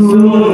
মনো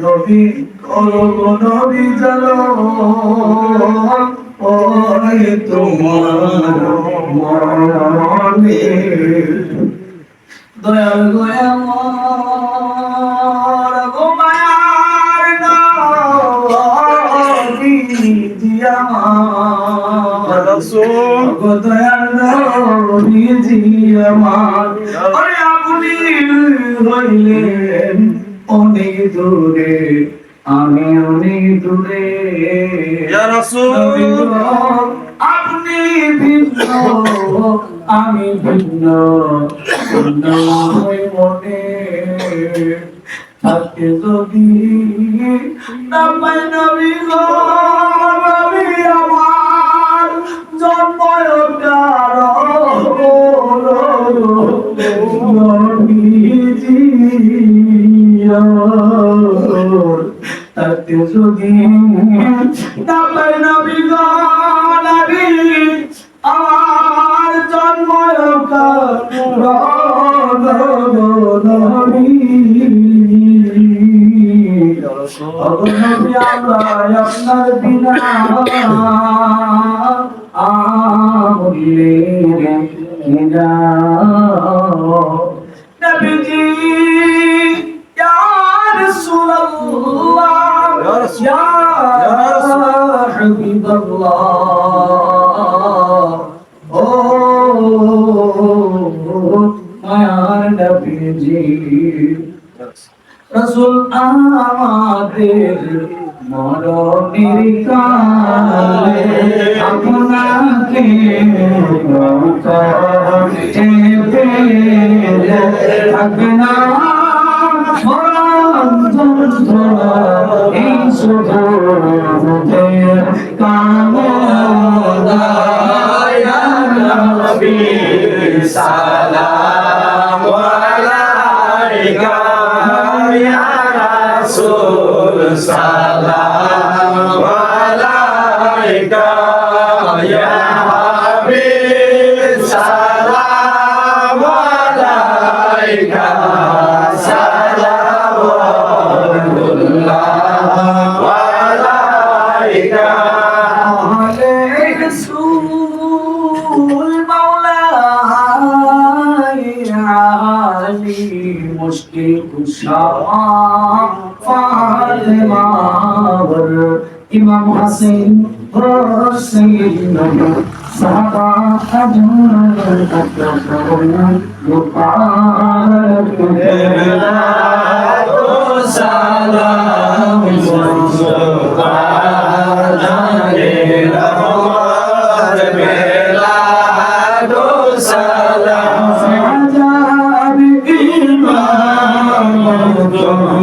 নবী গো নবী জানো ওই তোমার মনে দয়াল গো আমার নবী জিয়া গো দয়াল নবী জিয়া আরে অনেক দূরে, আমি অনেক দূরে আপনি আমি ভিন্ন। ভিন্ন হয়ে মনে থাকে যদি নবী নবী আমার জন্ম আপনার বিনা নবীজি ইয়া রাসূলুল্লাহ ইয়া রাসূল- ইয়া ইয়া রাসূল। হাবিবাল্লাহ ও মায়ার নবীজি রসুল আমাদের মরণের কালে আপনাকে পেলে থাকবে না এই শুধু ইয়া রাসূল সালাম আলাইকা মুশকিল কুশা ফাতেমা ইমাম হাসিন হোসেন সাহাবা আজমাইন মুবারক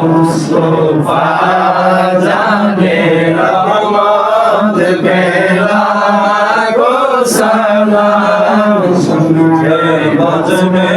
Mustafa Jamil Ahmad Bey আজমে